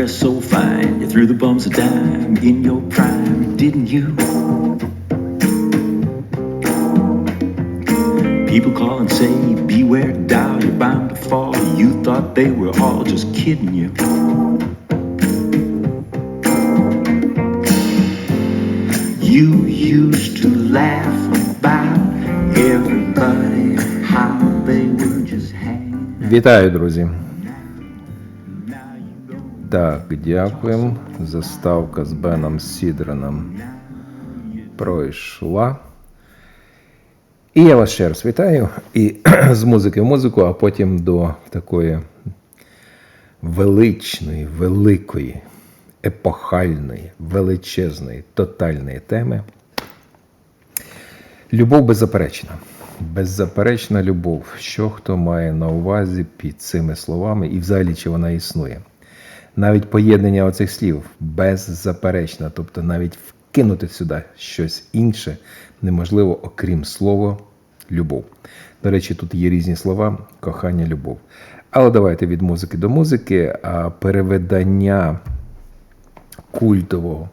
dressed so fine, you threw the bums a dime in your prime, didn't you? People call and say, Beware, doll, you're bound to fall. You thought they were all just kidding you. You used to laugh about everybody, how they were just hanging. Вітаю, друзі. Так, дякуємо. Заставка з Беном Сідреном пройшла. І я вас ще раз вітаю. І з музики в музику, а потім до такої величної, великої, епохальної, величезної, тотальної теми. Любов беззаперечна. Беззаперечна любов. Що хто має на увазі під цими словами, і взагалі чи вона існує? Навіть поєднання оцих слів беззаперечна, тобто навіть вкинути сюди щось інше неможливо, окрім слова любов. До речі, тут є різні слова кохання, любов. Але давайте від музики до музики, а переведення культового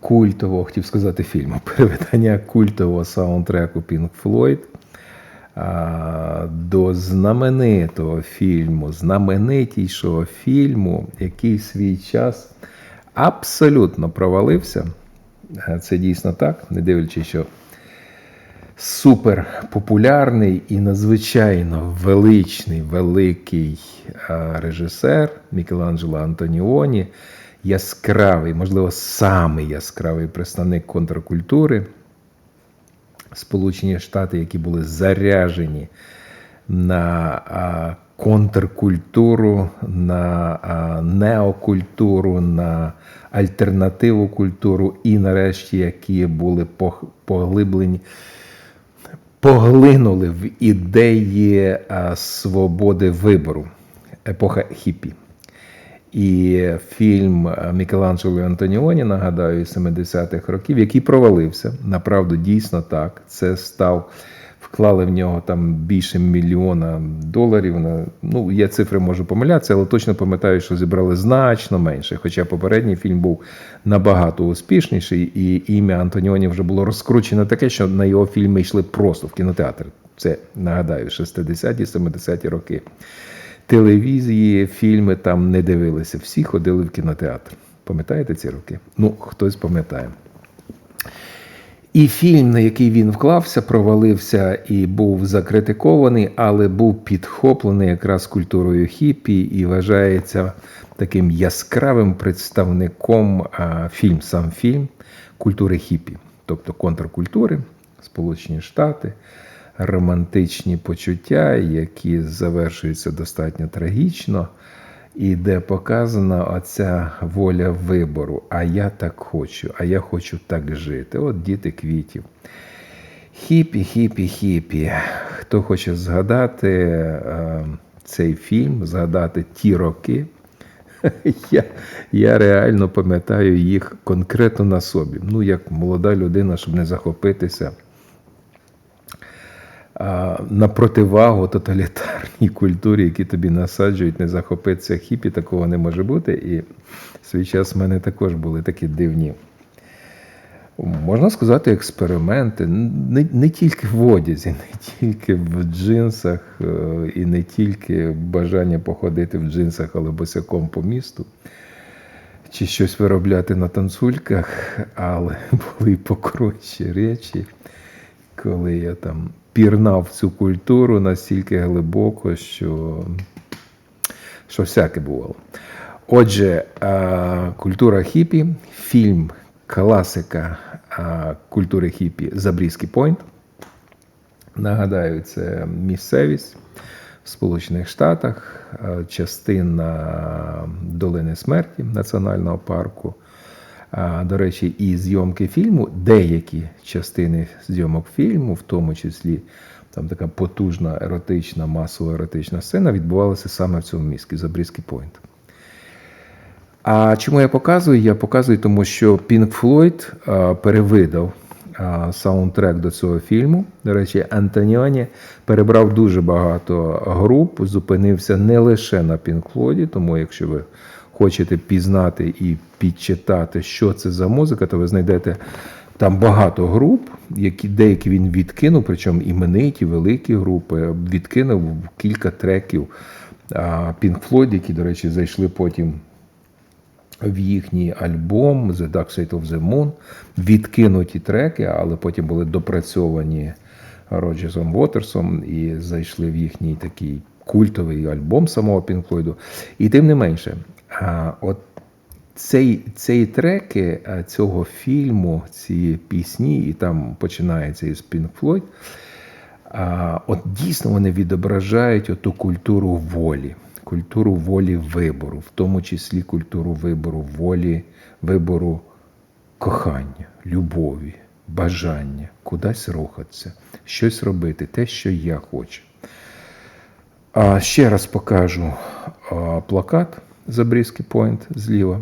культового, хотів сказати фільму, переведення культового саундтреку Pink Floyd до знаменитого фільму, знаменитішого фільму, який в свій час абсолютно провалився. Це дійсно так, не дивлячись, що супер популярний і надзвичайно величний, великий режисер Мікеланджело Антоніоні, яскравий, можливо, самий яскравий представник контркультури. Сполучені Штати, які були заряжені на контркультуру, на неокультуру, на альтернативу культуру, і нарешті, які були поглиблені, поглинули в ідеї свободи вибору, епоха хіпі. І фільм Мікеланджело Антоніоні, нагадаю, із 70-х років, який провалився. Направду, дійсно так. Це став, вклали в нього там більше мільйона доларів. На, ну, я цифри можу помилятися, але точно пам'ятаю, що зібрали значно менше. Хоча попередній фільм був набагато успішніший, і ім'я Антоніоні вже було розкручено таке, що на його фільми йшли просто в кінотеатр. Це нагадаю, 60-ті, 70-ті роки телевізії, фільми там не дивилися. Всі ходили в кінотеатр. Пам'ятаєте ці роки? Ну, хтось пам'ятає. І фільм, на який він вклався, провалився і був закритикований, але був підхоплений якраз культурою хіпі і вважається таким яскравим представником а, фільм, сам фільм культури хіпі, тобто контркультури, Сполучені Штати, романтичні почуття, які завершуються достатньо трагічно, і де показана оця воля вибору. А я так хочу, а я хочу так жити. От діти квітів. Хіпі, хіпі, хіпі. Хто хоче згадати е, цей фільм, згадати ті роки, я, я реально пам'ятаю їх конкретно на собі. Ну, як молода людина, щоб не захопитися на противагу тоталітарній культурі, які тобі насаджують, не захопитися хіпі, такого не може бути. І в свій час в мене також були такі дивні. Можна сказати, експерименти не, не тільки в одязі, не тільки в джинсах, е, і не тільки бажання походити в джинсах, але босяком по місту, чи щось виробляти на танцульках, але були покручі речі, коли я там пірнав в цю культуру настільки глибоко, що, що всяке бувало. Отже, культура хіпі, фільм класика культури хіпі Забрізький Пойнт. Нагадаю, це місцевість в Сполучених Штатах, частина Долини Смерті Національного парку. До речі, і зйомки фільму, деякі частини зйомок фільму, в тому числі там така потужна еротична, масово еротична сцена, відбувалася саме в цьому місті, Забрізький Пойнт. А чому я показую? Я показую, тому що Pink Floyd перевидав саундтрек до цього фільму. До речі, Антоніоні перебрав дуже багато груп, зупинився не лише на Pink Floyd, тому якщо ви хочете пізнати і підчитати, що це за музика, то ви знайдете там багато груп, які деякі він відкинув, причому імениті, великі групи, відкинув кілька треків. Pink Floyd, які, до речі, зайшли потім в їхній альбом The Dark Side of the Moon, відкинуті треки, але потім були допрацьовані Роджерсом Уотерсом і зайшли в їхній такий культовий альбом самого Floyd. І тим не менше, от цей, цей треки цього фільму, ці пісні, і там починається із Pink Floyd, от дійсно вони відображають оту культуру волі, культуру волі вибору, в тому числі культуру вибору волі, вибору кохання, любові, бажання, кудись рухатися, щось робити, те, що я хочу. А ще раз покажу плакат Забрізький Пойнт зліва.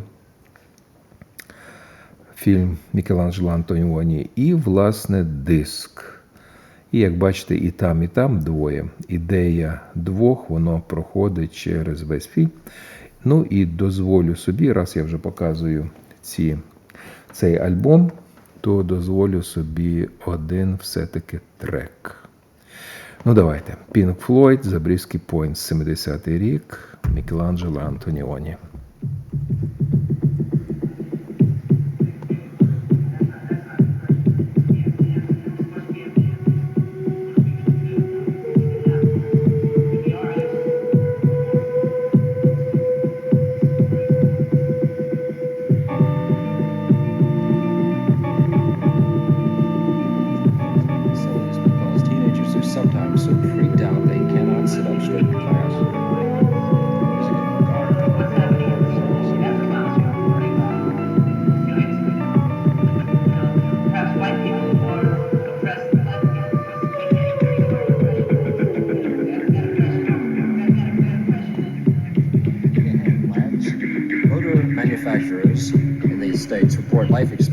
Фільм Мікеланджело Антоніоні і, власне, диск. І як бачите, і там, і там двоє. Ідея двох, воно проходить через весь фільм. Ну і дозволю собі, раз я вже показую ці, цей альбом, то дозволю собі один все-таки трек. Ну, давайте. Pink Floyd, Забрізький Пойнт, 70-й рік, Мікеланджело Антоніоні. life experience.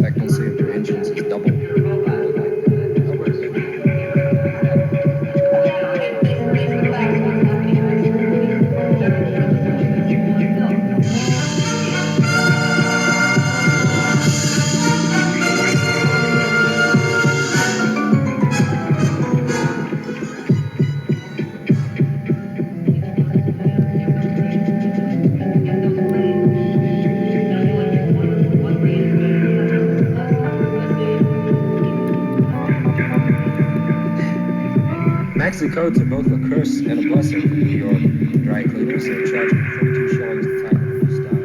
Coats are both a curse and a blessing for New York dry cleaners. They're charging 32 shillings a styles.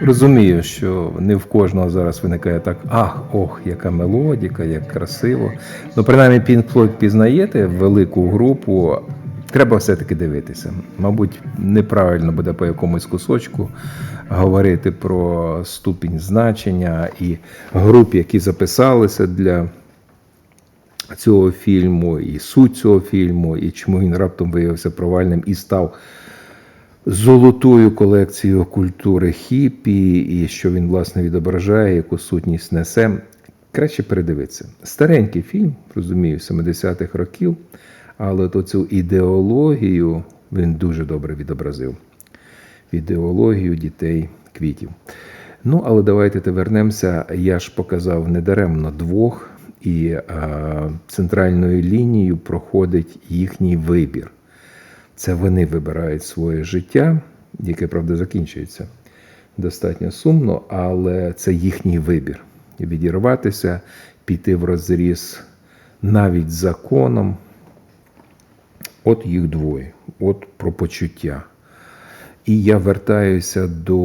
Розумію, що не в кожного зараз виникає так: ах, ох, яка мелодіка, як красиво. Ну, принаймні, Pink Floyd пізнаєте велику групу. Треба все-таки дивитися. Мабуть, неправильно буде по якомусь кусочку говорити про ступінь значення і груп, які записалися для цього фільму, і суть цього фільму, і чому він раптом виявився провальним і став золотою колекцією культури хіпі, і що він, власне, відображає, яку сутність несе. Краще передивитися. Старенький фільм, розумію, 70-х років, але от цю ідеологію він дуже добре відобразив. Ідеологію дітей квітів. Ну, але давайте те вернемося. Я ж показав недаремно двох, і а, центральною лінією проходить їхній вибір. Це вони вибирають своє життя, яке, правда, закінчується достатньо сумно, але це їхній вибір. Відірватися, піти в розріз навіть законом. От їх двоє, от про почуття. І я вертаюся до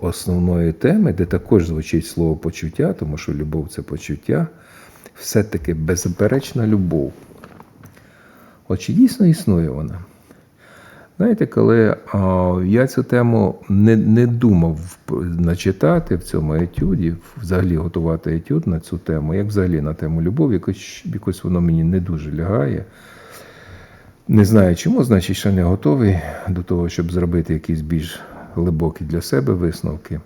основної теми, де також звучить слово почуття, тому що любов це почуття. Все-таки беззаперечна любов. От чи дійсно існує вона? Знаєте, коли а, я цю тему не, не думав начитати в цьому етюді, взагалі готувати етюд на цю тему, як взагалі на тему любов, якось, якось воно мені не дуже лягає. Не знаю чому, значить, ще не готовий до того, щоб зробити якісь більш глибокі для себе висновки.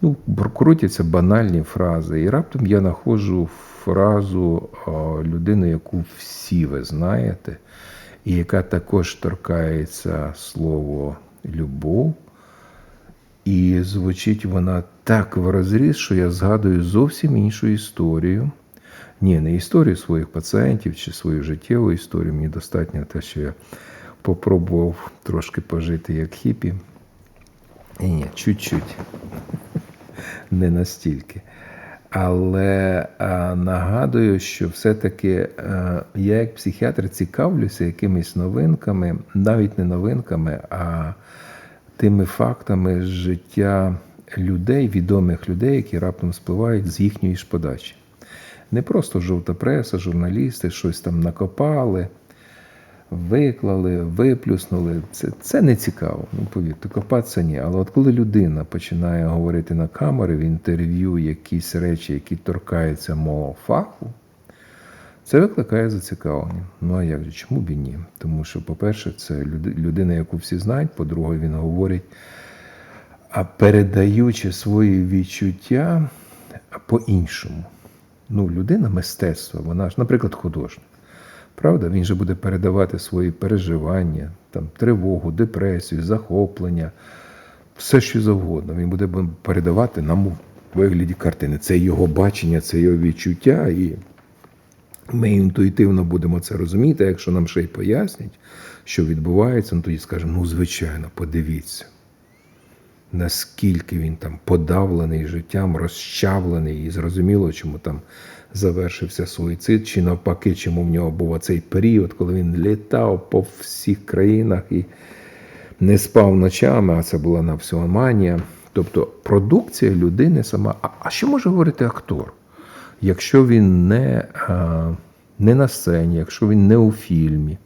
ну, крутяться банальні фрази. І раптом я знаходжу фразу людини, яку всі ви знаєте, і яка також торкається слово любов. І звучить вона так в розріз, що я згадую зовсім іншу історію. Ні, не історію своїх пацієнтів чи свою життєву історію. Мені достатньо те, що я попробував трошки пожити як хіпі. І ні, чуть-чуть. Не настільки. Але а, нагадую, що все-таки а, я як психіатр цікавлюся якимись новинками, навіть не новинками, а тими фактами життя людей, відомих людей, які раптом спливають з їхньої ж подачі. Не просто жовта преса, журналісти щось там накопали, виклали, виплюснули. Це, це не цікаво. Ну, повірте, копатися ні. Але от коли людина починає говорити на камери в інтерв'ю якісь речі, які торкаються мого фаху, це викликає зацікавлення. Ну а як же? Чому б і ні? Тому що, по-перше, це людина, яку всі знають, по-друге, він говорить, а передаючи свої відчуття по-іншому. Ну, людина мистецтва, вона ж, наприклад, художник. Правда, він же буде передавати свої переживання, там, тривогу, депресію, захоплення, все що завгодно. Він буде передавати нам у вигляді картини. Це його бачення, це його відчуття, і ми інтуїтивно будемо це розуміти. Якщо нам ще й пояснять, що відбувається, ну тоді скажемо, ну, звичайно, подивіться, наскільки він там подавлений життям, розчавлений, і зрозуміло, чому там завершився суїцид, чи навпаки, чому в нього був цей період, коли він літав по всіх країнах і не спав ночами, а це була навсіоманія. Тобто продукція людини сама. А, а що може говорити актор? Якщо він не, а, не на сцені, якщо він не у фільмі.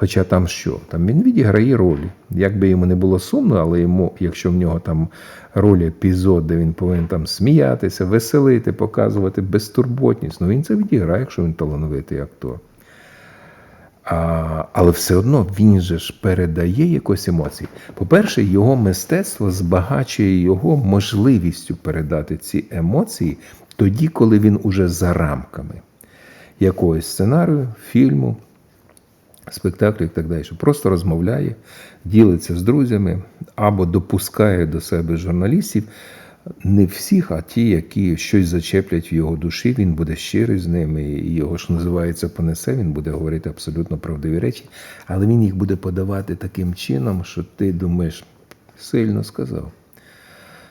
Хоча там що? Там він відіграє ролі. Як би йому не було сумно, але йому, якщо в нього там роль епізод, де він повинен там сміятися, веселити, показувати безтурботність, ну він це відіграє, якщо він талановитий актор. А, але все одно він же ж передає якось емоції. По-перше, його мистецтво збагачує його можливістю передати ці емоції тоді, коли він уже за рамками якогось сценарію, фільму, спектаклю і так далі. Просто розмовляє, ділиться з друзями або допускає до себе журналістів. Не всіх, а ті, які щось зачеплять в його душі, він буде щирий з ними, і його ж називається понесе, він буде говорити абсолютно правдиві речі, але він їх буде подавати таким чином, що ти думаєш, сильно сказав.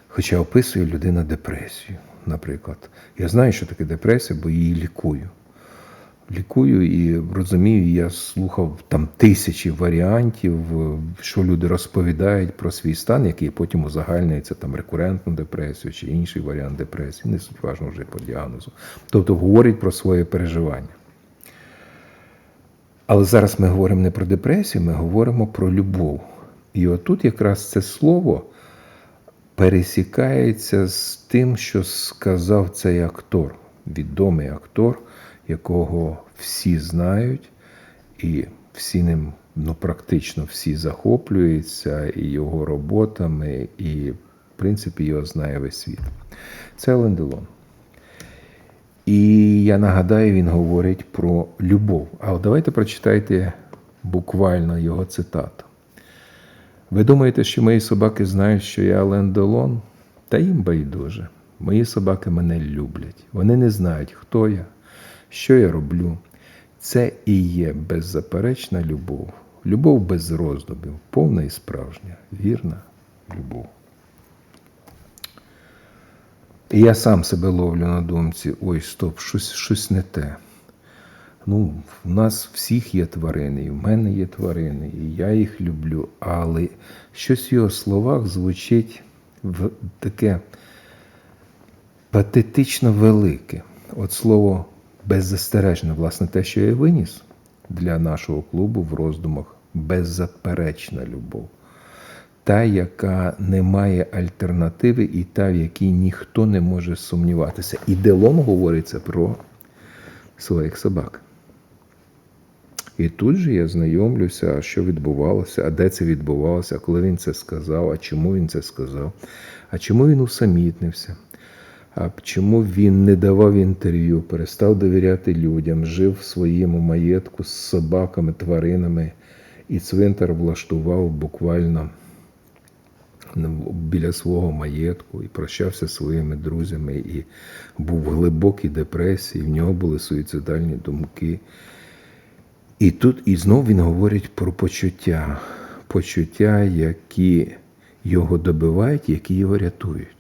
Хоча описує людина депресію, наприклад. Я знаю, що таке депресія, бо її лікую. Лікую і розумію, я слухав там тисячі варіантів, що люди розповідають про свій стан, який потім узагальнюється там рекурентну депресію чи інший варіант депресії, не суть важно вже по діагнозу. Тобто говорять про своє переживання. Але зараз ми говоримо не про депресію, ми говоримо про любов. І отут якраз це слово пересікається з тим, що сказав цей актор, відомий актор, якого всі знають, і всі ним ну, практично всі захоплюються і його роботами, і, в принципі, його знає весь світ. Це Елен Делон. І я нагадаю, він говорить про любов. А давайте прочитайте буквально його цитату. Ви думаєте, що мої собаки знають, що я Ален Делон? Та їм байдуже. Мої собаки мене люблять. Вони не знають, хто я, що я роблю. Це і є беззаперечна любов. Любов без роздумів, повна і справжня, вірна любов. І я сам себе ловлю на думці: ой, стоп, щось, щось не те. Ну, в нас всіх є тварини, і в мене є тварини, і я їх люблю. Але щось в його словах звучить в таке патетично велике. От слово беззастережне, власне, те, що я виніс для нашого клубу в роздумах беззаперечна любов. Та, яка не має альтернативи, і та, в якій ніхто не може сумніватися. І Делон говориться про своїх собак. І тут же я знайомлюся, що відбувалося, а де це відбувалося, коли він це сказав, а чому він це сказав, а чому він усамітнився, а чому він не давав інтерв'ю, перестав довіряти людям, жив в своєму маєтку з собаками, тваринами, і цвинтар влаштував буквально біля свого маєтку і прощався зі своїми друзями, і був в глибокій депресії, в нього були суїцидальні думки. І тут і знов він говорить про почуття, почуття, які його добивають, які його рятують.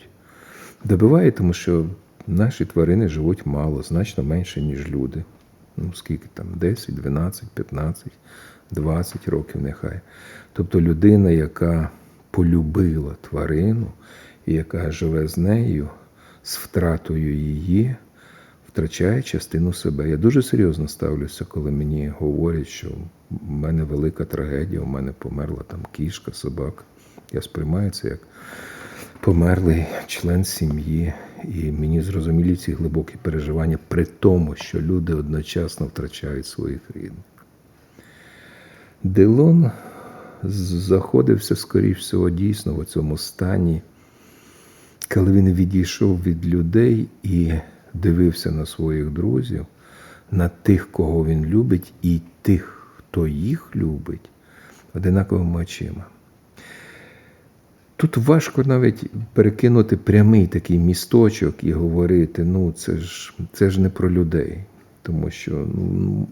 Добиває, тому що наші тварини живуть мало, значно менше, ніж люди. Ну, скільки там, 10, 12, 15, 20 років нехай. Тобто людина, яка полюбила тварину і яка живе з нею, з втратою її, втрачає частину себе. Я дуже серйозно ставлюся, коли мені говорять, що в мене велика трагедія, у мене померла там кішка, собака. Я сприймаю це як померлий член сім'ї, і мені зрозумілі ці глибокі переживання при тому, що люди одночасно втрачають своїх рідних. Делон заходився, скоріш всього, дійсно в цьому стані, коли він відійшов від людей і дивився на своїх друзів, на тих, кого він любить, і тих, хто їх любить, одинаковими очима. Тут важко навіть перекинути прямий такий місточок і говорити: ну, це ж, це ж не про людей. Тому що ну,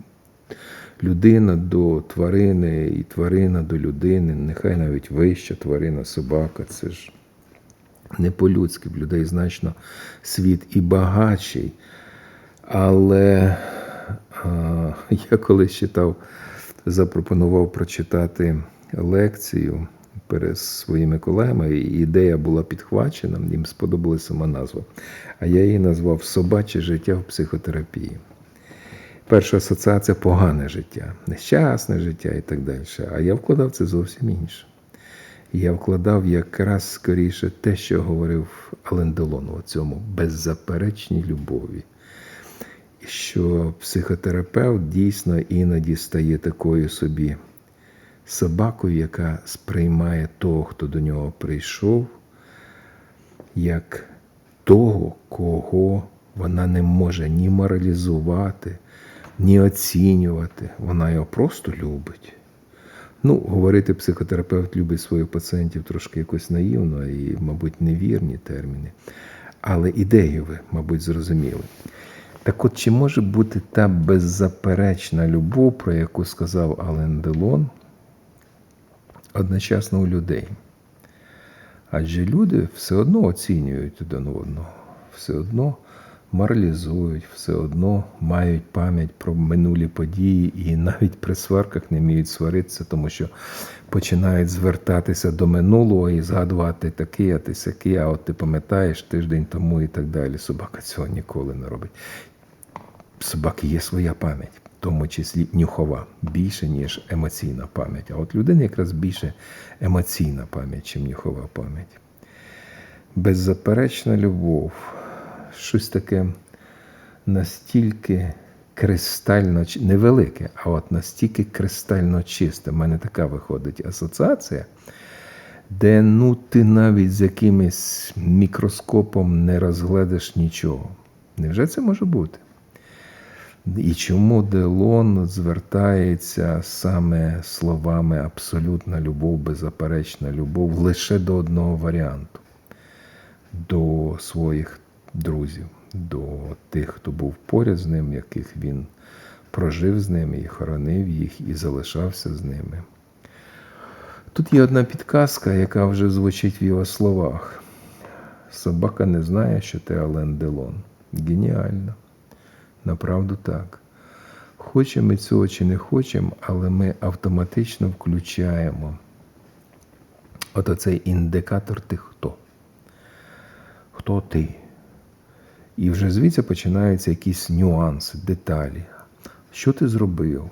людина до тварини і тварина до людини, нехай навіть вища тварина, собака, це ж не по-людськи, в людей значно світ і багатший. Але а, я колись читав, запропонував прочитати лекцію перед своїми колегами, і ідея була підхвачена, їм сподобалася сама назва. А я її назвав Собаче життя в психотерапії. Перша асоціація погане життя, нещасне життя і так далі. А я вкладав це зовсім інше. Я вкладав якраз скоріше те, що говорив Ален Делон у цьому беззаперечній любові. Що психотерапевт дійсно іноді стає такою собі собакою, яка сприймає того, хто до нього прийшов, як того, кого вона не може ні моралізувати, ні оцінювати. Вона його просто любить. Ну, говорити психотерапевт любить своїх пацієнтів трошки якось наївно і, мабуть, невірні терміни. Але ідею ви, мабуть, зрозуміли. Так от, чи може бути та беззаперечна любов, про яку сказав Ален Делон, одночасно у людей? Адже люди все одно оцінюють один одного, все одно моралізують, все одно мають пам'ять про минулі події і навіть при сварках не вміють сваритися, тому що починають звертатися до минулого і згадувати такий, а ти сякий, а от ти пам'ятаєш тиждень тому і так далі. Собака цього ніколи не робить. Собаки є своя пам'ять, в тому числі нюхова, більше, ніж емоційна пам'ять. А от людини якраз більше емоційна пам'ять, чим нюхова пам'ять. Беззаперечна любов, щось таке настільки кристально невелике, а от настільки кристально чисте. У мене така виходить асоціація, де ну ти навіть з якимось мікроскопом не розгледиш нічого. Невже це може бути? І чому Делон звертається саме словами абсолютна любов, беззаперечна любов лише до одного варіанту, до своїх друзів, до тих, хто був поряд з ним, яких він прожив з ними і хоронив їх, і залишався з ними. Тут є одна підказка, яка вже звучить в його словах. Собака не знає, що ти Ален Делон. Геніально. Направду так. Хочемо ми цього чи не хочемо, але ми автоматично включаємо от оцей індикатор ти хто. Хто ти? І вже звідси починаються якісь нюанси, деталі. Що ти зробив?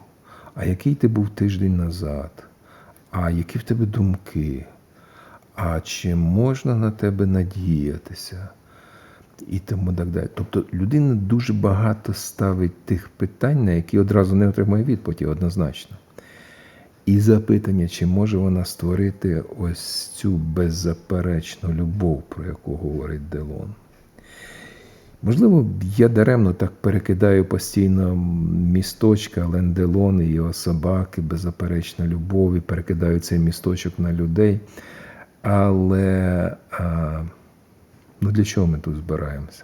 А який ти був тиждень назад? А які в тебе думки? А чи можна на тебе надіятися? І тому так далі. Тобто людина дуже багато ставить тих питань, на які одразу не отримує відповіді однозначно. І запитання, чи може вона створити ось цю беззаперечну любов, про яку говорить Делон. Можливо, я даремно так перекидаю постійно місточка Ленделон і його собаки, беззаперечна любов, і перекидаю цей місточок на людей. Але а, ну для чого ми тут збираємося?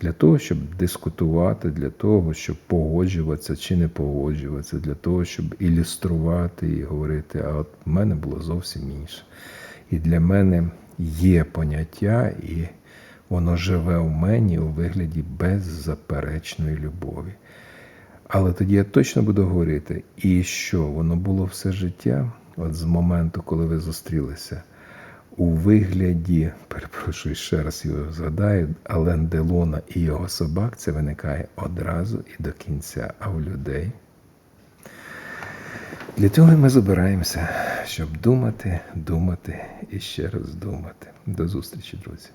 Для того, щоб дискутувати, для того, щоб погоджуватися чи не погоджуватися, для того, щоб ілюструвати і говорити, а от в мене було зовсім інше. І для мене є поняття, і воно живе у мені у вигляді беззаперечної любові. Але тоді я точно буду говорити, і що воно було все життя, от з моменту, коли ви зустрілися, у вигляді, перепрошую, ще раз його згадаю, Ален Делона і його собак, це виникає одразу і до кінця, а у людей. Для цього ми збираємося, щоб думати, думати і ще раз думати. До зустрічі, друзі.